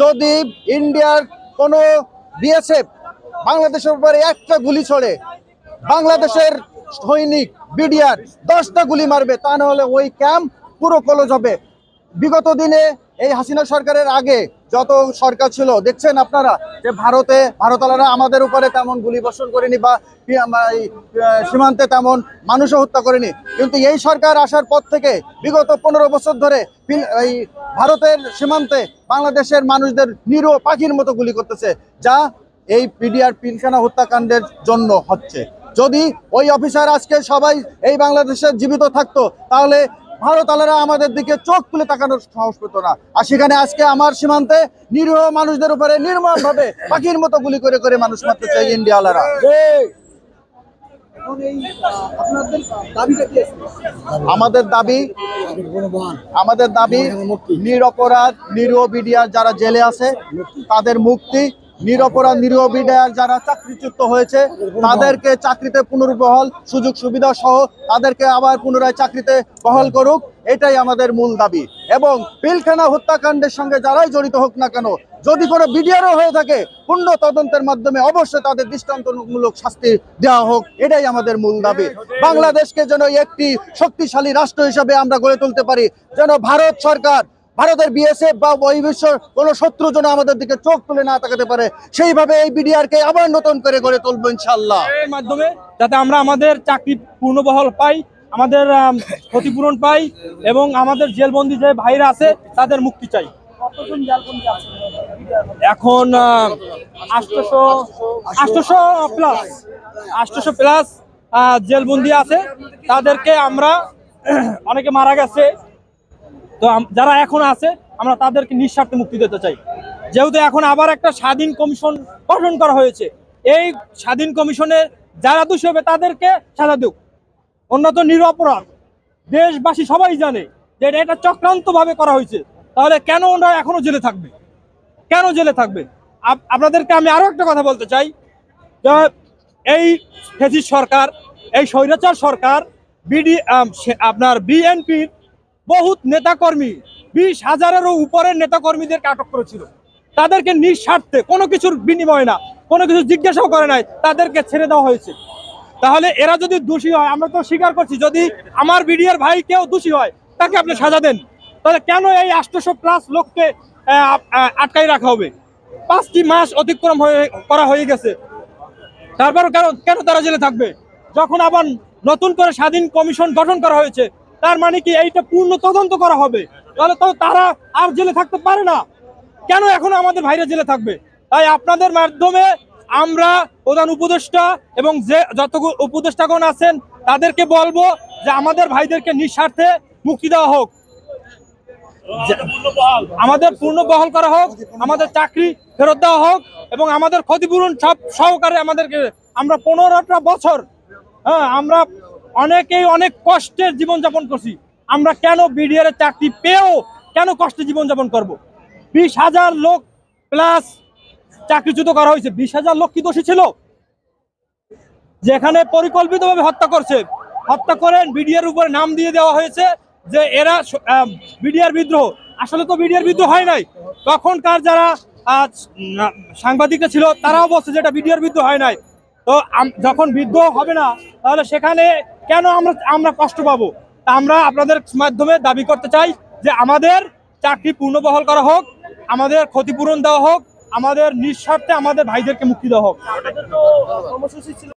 যদি ইন্ডিয়ার কোনো বিএসএফ বাংলাদেশের উপরে একটা গুলি ছড়ে, বাংলাদেশের সৈনিক, বিডিআর দশটা গুলি মারবে, তা না হলে ওই ক্যাম্প পুরো কলজ হবে। বিগত দিনে এই হাসিনা সরকারের আগে যত সরকার ছিল, দেখছেন আপনারা যে ভারতে ভারতালারা আমাদের উপরে তেমন গুলি বর্ষণ করেনি বা সীমান্তে তেমন মানুষও হত্যা করেনি। কিন্তু এই সরকার আসার পর থেকে বিগত পনেরো বছর ধরে এই ভারতের সীমান্তে বাংলাদেশের মানুষদের নিরীহ পাখির মতো গুলি করতেছে, যা এই পিডিআর পিলখানা হত্যাকাণ্ডের জন্য হচ্ছে। যদি ওই অফিসার আজকে সবাই এই বাংলাদেশের জীবিত থাকতো, তাহলে ভারত আলারা আমাদের দিকে চোখ তুলে তাকানোর সাহস পেত না। আর সেখানে আজকে আমার সীমান্তে নিরীহ মানুষদের উপরে নির্মম ভাবে পাখির মতো গুলি করে করে মানুষ মারতে চাই ইন্ডিয়া আলারা আমাদের দাবি আমাদের দাবি নিরপরাধ, নিরীহ বিডিআর যারা জেলে আছে, তাদের মুক্তি নিরপরাধ, নিরীহ বিডিআর যারা চাকরিচ্যুত হয়েছে, তাদেরকে চাকরিতে পুনর্বহল সুযোগ সুবিধা সহ তাদেরকে আবার পুনরায় চাকরিতে বহাল করুক, এটাই আমাদের মূল দাবি। এবং পিলখানা হত্যাকাণ্ডের সঙ্গে যারাই জড়িত হোক না কেন, যদি কোনো বিডিআরও হয়ে থাকে, পূর্ণ তদন্তের মাধ্যমে অবশ্যই তাদের দৃষ্টান্তমূলক শাস্তি দেওয়া হোক, এটাই আমাদের মূল দাবি। বাংলাদেশকে যেন একটি শক্তিশালী রাষ্ট্র হিসেবে আমরা গড়ে তুলতে পারি, যেন ভারত সরকার ভারতের বিএসএফ বা ওই বিশ্ব কোনো শত্রু যেন আমাদের দিকে চোখ তুলে না তাকাতে পারে সেইভাবে এই বিডিআরকে আবার নতুন করে গড়ে তুলবো ইনশাল্লাহ এর মাধ্যমে যাতে আমরা আমাদের চাকরি পূর্ণবহল পাই আমাদের ক্ষতিপূরণ পাই এবং আমাদের জেলবন্দি যে ভাইরা আছে তাদের মুক্তি চাই। এখন আষ্টশো আষ্টশো প্লাস আষ্টশো প্লাস জেলবন্দি আছে। তাদেরকে আমরা অনেকে মারা গেছে। তো যারা এখন আছে, আমরা তাদেরকে নিঃস্বার্থে মুক্তি দিতে চাই। যেহেতু এখন আবার একটা স্বাধীন কমিশন গঠন করা হয়েছে, এই স্বাধীন কমিশনে যারা দোষী হবে তাদেরকে সাজা দিক। অন্যত নিরপরাধ দেশবাসী সবাই জানে যে এটা- এটা চক্রান্ত ভাবে করা হয়েছে। তাহলে কেন ওনারা এখনও জেলে থাকবে? কেন জেলে থাকবে? আপ- আপনাদেরকে আমি আরও একটা কথা বলতে চাই। এই ফেসিস সরকার, এই স্বৈরাচার সরকার, বিডি আপনার বিএনপির বহুত নেতাকর্মী, বিশ হাজারেরও উপরের নেতাকর্মীদেরকে আটক করেছিল। তাদেরকে নিঃস্বার্থে, কোনো কিছুর বিনিময় না, কোনো কিছু জিজ্ঞাসাও করে নাই, তাদেরকে ছেড়ে দেওয়া হয়েছে। তাহলে এরা যদি দোষী হয়, আমরা তো স্বীকার করছি, যদি আমার বিডিআর ভাই কেউ দোষী হয়, তাকে আপনি সাজা দেন। তাহলে কেন এই আষ্টশো প্লাস লোককে আটকাই রাখা হবে? পাঁচটি মাস অতিক্রম হয়ে, করা হয়ে গেছে। তারপর কেন কেন তারা জেলে থাকবে? যখন আবার নতুন করে স্বাধীন কমিশন গঠন করা হয়েছে তার মানে কি এইটা পূর্ণ তদন্ত করা হবে? তাহলে তো তারা আর জেলে থাকতে পারে না। কেন এখন আমাদের ভাইরা জেলে থাকবে? তাই আপনাদের মাধ্যমে আমরা প্রধান উপদেষ্টা এবং যে যত উপদেষ্টাগণ আছেন, তাদেরকে বলব যে আমাদের ভাইদেরকে নিঃস্বার্থে মুক্তি দেওয়া হোক। আমাদের পূর্ণ বহাল করা হোক, আমাদের চাকরি ফেরত দেওয়া হোক এবং আমাদের ক্ষতিপূরণ সব সহকারে আমাদেরকে আমরা পনেরোটা বছর হ্যাঁ আমরা অনেকেই অনেক কষ্টের জীবনযাপন করছি। আমরা কেন বিডিআর চাকরি পেয়েও কেন কষ্টে জীবনযাপন করব? বিশ হাজার লোক প্লাস চাকরিচ্যুত করা হয়েছে। বিশ হাজার লোক কি দোষী ছিল? যেখানে পরিকল্পিতভাবে হত্যা করছে। হত্যা করেন, বিডিআর উপরে নাম দিয়ে দেওয়া হয়েছে যে এরা বিডিআর বিদ্রোহ। আসলে তো বিডিআর বিদ্রোহ হয় নাই। তখনকার যারা সাংবাদিকরা ছিল, তারাও বলছে যে এটা বিডিআর বিদ্রোহ হয় নাই। তো যখন বিদ্রোহ হবে না, তাহলে সেখানে কেন আমরা আমরা কষ্ট পাবো? আমরা আপনাদের মাধ্যমে দাবি করতে চাই যে আমাদের চাকরি পূর্ণবহল করা হোক, আমাদের ক্ষতিপূরণ দেওয়া হোক, আমাদের নিঃস্বার্থে আমাদের ভাইদেরকে মুক্তি দেওয়া হোক।